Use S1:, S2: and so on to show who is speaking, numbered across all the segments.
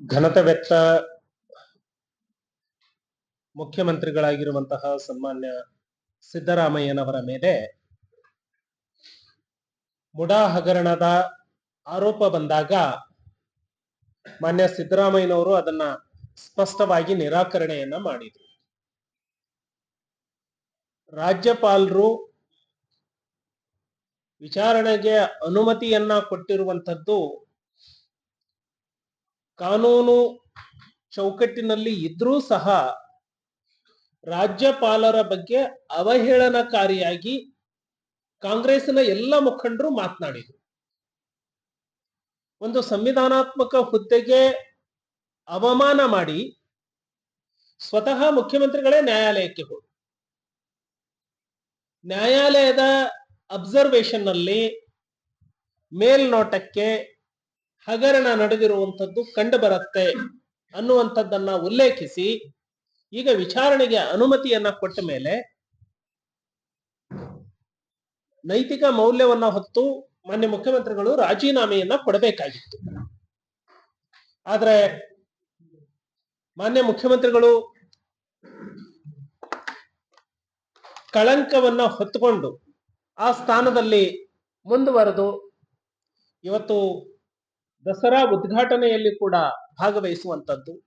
S1: ಘನತೆವೆತ್ತ ಮುಖ್ಯಮಂತ್ರಿಗಳಾಗಿರುವಂತಹ ಸನ್ಮಾನ್ಯ ಸಿದ್ದರಾಮಯ್ಯನವರ ಮೇಲೆ ಮುಡಾ ಹಗರಣದ ಆರೋಪ ಬಂದಾಗ ಮಾನ್ಯ ಸಿದ್ದರಾಮಯ್ಯನವರು ಅದನ್ನ ಸ್ಪಷ್ಟವಾಗಿ ನಿರಾಕರಣೆಯನ್ನ ಮಾಡಿದ್ರು. ರಾಜ್ಯಪಾಲರು ವಿಚಾರಣೆಗೆ ಅನುಮತಿಯನ್ನ ಕೊಟ್ಟಿರುವಂತದ್ದು ಕಾನೂನು ಚೌಕಟ್ಟಿನಲ್ಲಿ ಇದ್ರೂ ಸಹ ರಾಜ್ಯಪಾಲರ ಬಗ್ಗೆ ಅವಹೇಳನಕಾರಿಯಾಗಿ ಕಾಂಗ್ರೆಸ್ನ ಎಲ್ಲ ಮುಖಂಡರು ಮಾತನಾಡಿದರು. ಒಂದು ಸಂವಿಧಾನಾತ್ಮಕ ಹುದ್ದೆಗೆ ಅವಮಾನ ಮಾಡಿ ಸ್ವತಃ ಮುಖ್ಯಮಂತ್ರಿಗಳೇ ನ್ಯಾಯಾಲಯಕ್ಕೆ ಹೋದರು. ನ್ಯಾಯಾಲಯದ ಅಬ್ಸರ್ವೇಷನ್ನಲ್ಲಿ ಮೇಲ್ನೋಟಕ್ಕೆ ಹಗರಣ ನಡೆದಿರುವಂಥದ್ದು ಕಂಡು ಬರುತ್ತೆ ಅನ್ನುವಂಥದ್ದನ್ನ ಉಲ್ಲೇಖಿಸಿ, ಈಗ ವಿಚಾರಣೆಗೆ ಅನುಮತಿಯನ್ನ ಕೊಟ್ಟ ಮೇಲೆ ನೈತಿಕ ಮೌಲ್ಯವನ್ನ ಹೊತ್ತು ಮಾನ್ಯ ಮುಖ್ಯಮಂತ್ರಿಗಳು ರಾಜೀನಾಮೆಯನ್ನ ಕೊಡಬೇಕಾಗಿತ್ತು. ಆದ್ರೆ ಮಾನ್ಯ ಮುಖ್ಯಮಂತ್ರಿಗಳು ಕಳಂಕವನ್ನ ಹೊತ್ತುಕೊಂಡು ಆ ಸ್ಥಾನದಲ್ಲಿ ಮುಂದುವರೆದು ಇವತ್ತು ದಸರಾ ಉದ್ಘಾಟನೆಯಲ್ಲಿ ಕೂಡ ಭಾಗವಹಿಸುವಂತದ್ದು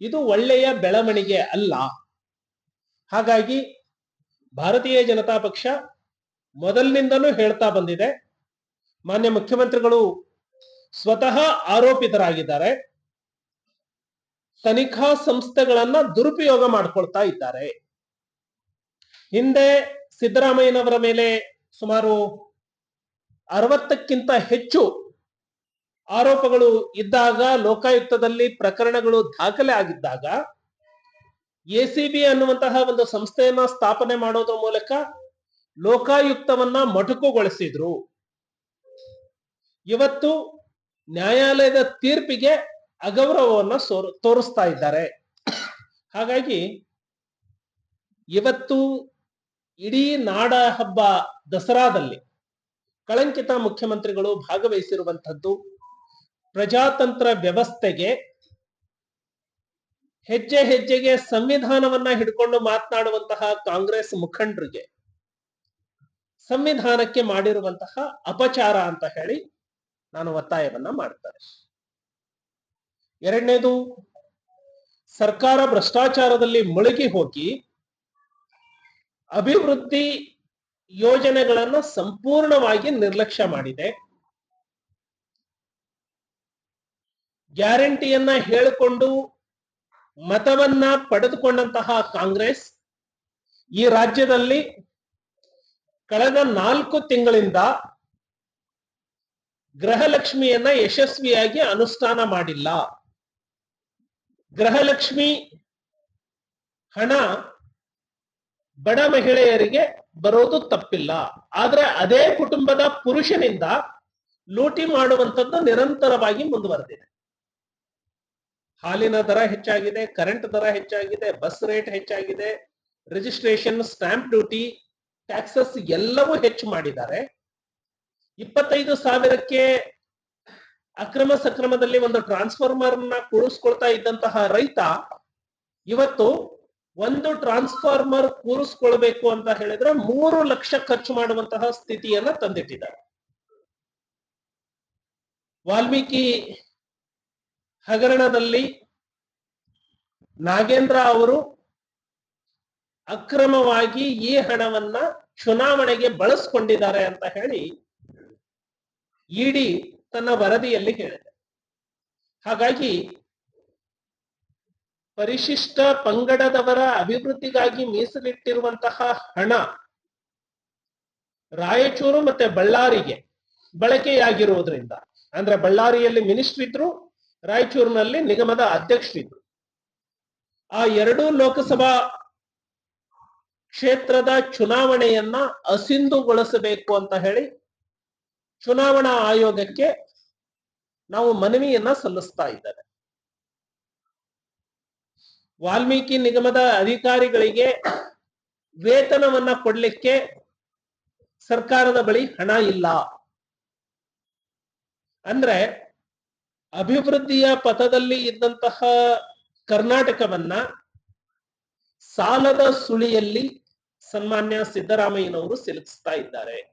S1: ಇದು ಒಳ್ಳೆಯ ಬೆಳವಣಿಗೆ ಅಲ್ಲ. ಹಾಗಾಗಿ ಭಾರತೀಯ ಜನತಾ ಪಕ್ಷ ಮೊದಲಿನಿಂದಲೂ ಹೇಳ್ತಾ ಬಂದಿದೆ. ಮಾನ್ಯ ಮುಖ್ಯಮಂತ್ರಿಗಳು ಸ್ವತಃ ಆರೋಪಿತರಾಗಿದ್ದಾರೆ. ತನಿಖಾ ಸಂಸ್ಥೆಗಳನ್ನ ದುರುಪಯೋಗ ಮಾಡ್ಕೊಳ್ತಾ ಇದ್ದಾರೆ. ಹಿಂದೆ ಸಿದ್ದರಾಮಯ್ಯನವರ ಮೇಲೆ ಸುಮಾರು ಅರವತ್ತಕ್ಕಿಂತ ಹೆಚ್ಚು ಆರೋಪಗಳು ಇದ್ದಾಗ ಲೋಕಾಯುಕ್ತದಲ್ಲಿ ಪ್ರಕರಣಗಳು ದಾಖಲೆ ಆಗಿದ್ದಾಗ ಎಸಿಬಿ ಅನ್ನುವಂತಹ ಒಂದು ಸಂಸ್ಥೆಯನ್ನ ಸ್ಥಾಪನೆ ಮಾಡೋದ್ರ ಮೂಲಕ ಲೋಕಾಯುಕ್ತವನ್ನ ಮಟುಕುಗೊಳಿಸಿದ್ರು. ಇವತ್ತು ನ್ಯಾಯಾಲಯದ ತೀರ್ಪಿಗೆ ಅಗೌರವವನ್ನ ಸೋರ್, ತೋರಿಸ್ತಾ ಇದ್ದಾರೆ. ಹಾಗಾಗಿ ಇವತ್ತು ಇಡೀ ನಾಡ ಹಬ್ಬ ದಸರಾದಲ್ಲಿ ಕಳಂಕಿತ ಮುಖ್ಯಮಂತ್ರಿಗಳು ಭಾಗವಹಿಸಿರುವಂತದ್ದು ಪ್ರಜಾತಂತ್ರ ವ್ಯವಸ್ಥೆಗೆ ಹೆಜ್ಜೆ ಹೆಜ್ಜೆಗೆ ಸಂವಿಧಾನವನ್ನ ಹಿಡ್ಕೊಂಡು ಮಾತನಾಡುವಂತಹ ಕಾಂಗ್ರೆಸ್ ಮುಖಂಡರಿಗೆ ಸಂವಿಧಾನಕ್ಕೆ ಮಾಡಿರುವಂತಹ ಅಪಚಾರ ಅಂತ ಹೇಳಿ ನಾನು ಒತ್ತಾಯವನ್ನ ಮಾಡ್ತಾರೆ ಎರಡನೇದು, ಸರ್ಕಾರ ಭ್ರಷ್ಟಾಚಾರದಲ್ಲಿ ಮುಳುಗಿ ಹೋಗಿ ಅಭಿವೃದ್ಧಿ ಯೋಜನೆಗಳನ್ನು ಸಂಪೂರ್ಣವಾಗಿ ನಿರ್ಲಕ್ಷ್ಯ ಮಾಡಿದೆ. ಗ್ಯಾರಂಟಿಯನ್ನ ಹೇಳಿಕೊಂಡು ಮತವನ್ನ ಪಡೆದುಕೊಂಡಂತಹ ಕಾಂಗ್ರೆಸ್ ಈ ರಾಜ್ಯದಲ್ಲಿ ಕಳೆದ ನಾಲ್ಕು ತಿಂಗಳಿಂದ ಗೃಹಲಕ್ಷ್ಮಿಯನ್ನ ಯಶಸ್ವಿಯಾಗಿ ಅನುಷ್ಠಾನ ಮಾಡಿಲ್ಲ. ಗೃಹಲಕ್ಷ್ಮಿ ಹಣ ಬಡ ಮಹಿಳೆಯರಿಗೆ ಬರೋದು ತಪ್ಪಿಲ್ಲ. ಆದ್ರೆ ಅದೇ ಕುಟುಂಬದ ಪುರುಷನಿಂದ ಲೂಟಿ ಮಾಡುವಂಥದ್ದು ನಿರಂತರವಾಗಿ ಮುಂದುವರೆದಿದೆ. ಹಾಲಿನ ದರ ಹೆಚ್ಚಾಗಿದೆ ಕರೆಂಟ್ ದರ ಹೆಚ್ಚಾಗಿದೆ ಬಸ್ ರೇಟ್ ಹೆಚ್ಚಾಗಿದೆ ರಿಜಿಸ್ಟ್ರೇಷನ್ ಸ್ಟಾಂಪ್ ಡ್ಯೂಟಿ ಟ್ಯಾಕ್ಸಸ್ ಎಲ್ಲವೂ ಹೆಚ್ಚು ಮಾಡಿದ್ದಾರೆ. ಇಪ್ಪತ್ತೈದು ಸಾವಿರಕ್ಕೆ ಅಕ್ರಮ ಸಕ್ರಮದಲ್ಲಿ ಒಂದು ಟ್ರಾನ್ಸ್ಫಾರ್ಮರ್ನ ಕೂರಿಸ್ಕೊಳ್ತಾ ಇದ್ದಂತಹ ರೈತ ಇವತ್ತು ಒಂದು ಟ್ರಾನ್ಸ್ಫಾರ್ಮರ್ ಕೂರಿಸ್ಕೊಳ್ಬೇಕು ಅಂತ ಹೇಳಿದ್ರೆ ಮೂರು ಲಕ್ಷ ಖರ್ಚು ಮಾಡುವಂತಹ ಸ್ಥಿತಿಯನ್ನ ತಂದಿಟ್ಟಿದ್ದಾರೆ. ವಾಲ್ಮೀಕಿ ಹಗರಣದಲ್ಲಿ ನಾಗೇಂದ್ರ ಅವರು ಅಕ್ರಮವಾಗಿ ಈ ಹಣವನ್ನ ಚುನಾವಣೆಗೆ ಬಳಸ್ಕೊಂಡಿದ್ದಾರೆ ಅಂತ ಹೇಳಿ ಇಡಿ ತನ್ನ ವರದಿಯಲ್ಲಿ ಹೇಳಿದೆ. ಹಾಗಾಗಿ ಪರಿಶಿಷ್ಟ ಪಂಗಡದವರ ಅಭಿವೃದ್ಧಿಗಾಗಿ ಮೀಸಲಿಟ್ಟಿರುವಂತಹ ಹಣ ರಾಯಚೂರು ಮತ್ತೆ ಬಳ್ಳಾರಿಗೆ ಬಳಕೆಯಾಗಿರುವುದರಿಂದ, ಅಂದ್ರೆ ಬಳ್ಳಾರಿಯಲ್ಲಿ ಮಿನಿಸ್ಟ್ರಿ ಇದ್ರು ರಾಯಚೂರಿನಲ್ಲಿ ನಿಗಮದ ಅಧ್ಯಕ್ಷರಿದ್ರು ಆ ಎರಡೂ ಲೋಕಸಭಾ ಕ್ಷೇತ್ರದ ಚುನಾವಣೆಯನ್ನ ಅಸಿಂಧುಗೊಳಿಸಬೇಕು ಅಂತ ಹೇಳಿ ಚುನಾವಣಾ ಆಯೋಗಕ್ಕೆ ನಾವು ಮನವಿಯನ್ನ ಸಲ್ಲಿಸ್ತಾ ಇದ್ದೇವೆ. ವಾಲ್ಮೀಕಿ ನಿಗಮದ ಅಧಿಕಾರಿಗಳಿಗೆ ವೇತನವನ್ನ ಕೊಡ್ಲಿಕ್ಕೆ ಸರ್ಕಾರದ ಬಳಿ ಹಣ ಇಲ್ಲ. ಅಂದ್ರೆ ಅಭಿವೃದ್ಧಿಯ ಪಥದಲ್ಲಿ ಇದ್ದಂತಹ ಕರ್ನಾಟಕವನ್ನ ಸಾಲದ ಸುಳಿಯಲ್ಲಿ ಸನ್ಮಾನ್ಯ ಸಿದ್ದರಾಮಯ್ಯನವರು ಸಿಲುಕಿಸ್ತಾ ಇದ್ದಾರೆ.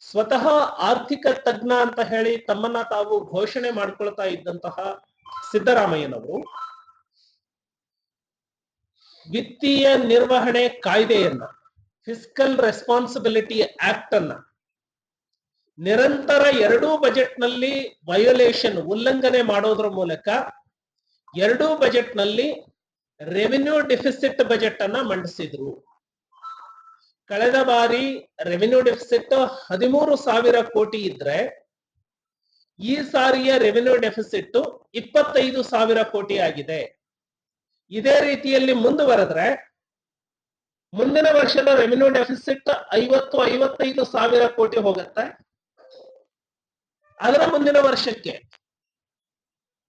S1: ಸ್ವತಃ ಆರ್ಥಿಕ ತಜ್ಞ ಅಂತ ಹೇಳಿ ತಮ್ಮನ್ನ ತಾವು ಘೋಷಣೆ ಮಾಡ್ಕೊಳ್ತಾ ಇದ್ದಂತಹ ಸಿದ್ದರಾಮಯ್ಯನವರು ವಿತ್ತೀಯ ನಿರ್ವಹಣೆ ಕಾಯ್ದೆಯನ್ನ ಫಿಸ್ಕಲ್ ರೆಸ್ಪಾನ್ಸಿಬಿಲಿಟಿ ಆಕ್ಟ್ ಅನ್ನ ನಿರಂತರ ಎರಡೂ ಬಜೆಟ್ನಲ್ಲಿ ವಯೋಲೇಷನ್ ಉಲ್ಲಂಘನೆ ಮಾಡೋದ್ರ ಮೂಲಕ ಎರಡೂ ಬಜೆಟ್ನಲ್ಲಿ ರೆವಿನ್ಯೂ ಡೆಫಿಸಿಟ್ ಬಜೆಟ್ ಅನ್ನ ಮಂಡಿಸಿದ್ರು. ಕಳೆದ ಬಾರಿ ರೆವಿನ್ಯೂ ಡೆಫಿಸಿಟ್ ಹದಿಮೂರು ಸಾವಿರ ಕೋಟಿ ಇದ್ರೆ ಈ ಸಾರಿಯ ರೆವಿನ್ಯೂ ಡೆಫಿಸಿಟ್ ಇಪ್ಪತ್ತೈದು ಸಾವಿರ ಕೋಟಿ ಆಗಿದೆ. ಇದೇ ರೀತಿಯಲ್ಲಿ ಮುಂದುವರೆದ್ರೆ ಮುಂದಿನ ವರ್ಷದ ರೆವಿನ್ಯೂ ಡೆಫಿಸಿಟ್ ಐವತ್ತು ಐವತ್ತೈದು ಸಾವಿರ ಕೋಟಿ ಹೋಗುತ್ತೆ. ಅದರ ಮುಂದಿನ ವರ್ಷಕ್ಕೆ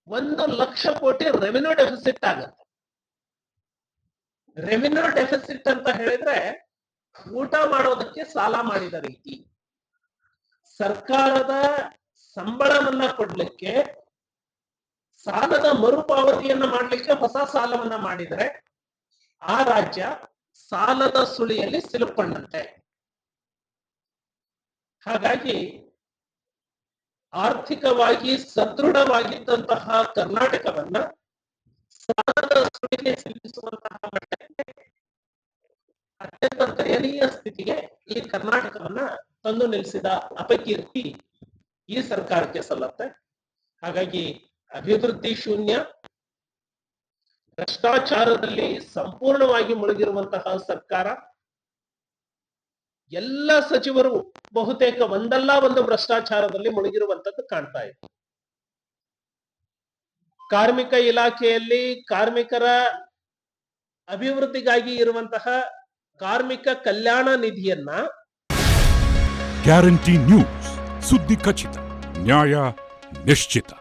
S1: ಒಂದು ಲಕ್ಷ ಕೋಟಿ ರೆವಿನ್ಯೂ ಡೆಫಿಸಿಟ್ ಆಗುತ್ತೆ. ರೆವಿನ್ಯೂ ಡೆಫಿಸಿಟ್ ಅಂತ ಹೇಳಿದ್ರೆ ಊಟ ಮಾಡೋದಕ್ಕೆ ಸಾಲ ಮಾಡಿದ ರೀತಿ. ಸರ್ಕಾರದ ಸಂಬಳವನ್ನ ಕೊಡ್ಲಿಕ್ಕೆ ಸಾಲದ ಮರುಪಾವತಿಯನ್ನ ಮಾಡ್ಲಿಕ್ಕೆ ಹೊಸ ಸಾಲವನ್ನ ಮಾಡಿದರೆ ಆ ರಾಜ್ಯ ಸಾಲದ ಸುಳಿಯಲ್ಲಿ ಸಿಲುಕೊಂಡಂತೆ ಹಾಗಾಗಿ ಆರ್ಥಿಕವಾಗಿ ಸದೃಢವಾಗಿದ್ದಂತಹ ಕರ್ನಾಟಕವನ್ನ ಸಾಲದ ಸುಳಿಗೆ ಸಿಲುಕಿಸುವಂತಹ ಮಟ್ಟಕ್ಕೆ ಅತ್ಯಂತ ದಯನೀಯ ಸ್ಥಿತಿಗೆ ಈ ಕರ್ನಾಟಕವನ್ನ ತಂದು ನಿಲ್ಲಿಸಿದ ಅಪಕೀರ್ತಿ ಈ ಸರ್ಕಾರಕ್ಕೆ ಸಲ್ಲತ್ತೆ. ಹಾಗಾಗಿ ಅಭಿವೃದ್ಧಿ ಶೂನ್ಯ, ಭ್ರಷ್ಟಾಚಾರದಲ್ಲಿ ಸಂಪೂರ್ಣವಾಗಿ ಮುಳುಗಿರುವಂತಹ ಸರ್ಕಾರ ಎಲ್ಲ ಸಚಿವರು ಬಹುತೇಕ ಒಂದಲ್ಲ ಒಂದು ಭ್ರಷ್ಟಾಚಾರದಲ್ಲಿ ಮುಳುಗಿರುವಂತದ್ದು ಕಾಣ್ತಾ ಇದೆ. ಕಾರ್ಮಿಕ ಇಲಾಖೆಯಲ್ಲಿ ಕಾರ್ಮಿಕರ ಅಭಿವೃದ್ಧಿಗಾಗಿ ಇರುವಂತಹ ಕಾರ್ಮಿಕ ಕಲ್ಯಾಣ ನಿಧಿಯನ್ನ
S2: ಗ್ಯಾರಂಟಿ ನ್ಯೂಸ್ ಸುದ್ದಿ ಖಚಿತ, ನ್ಯಾಯ ನಿಶ್ಚಿತ.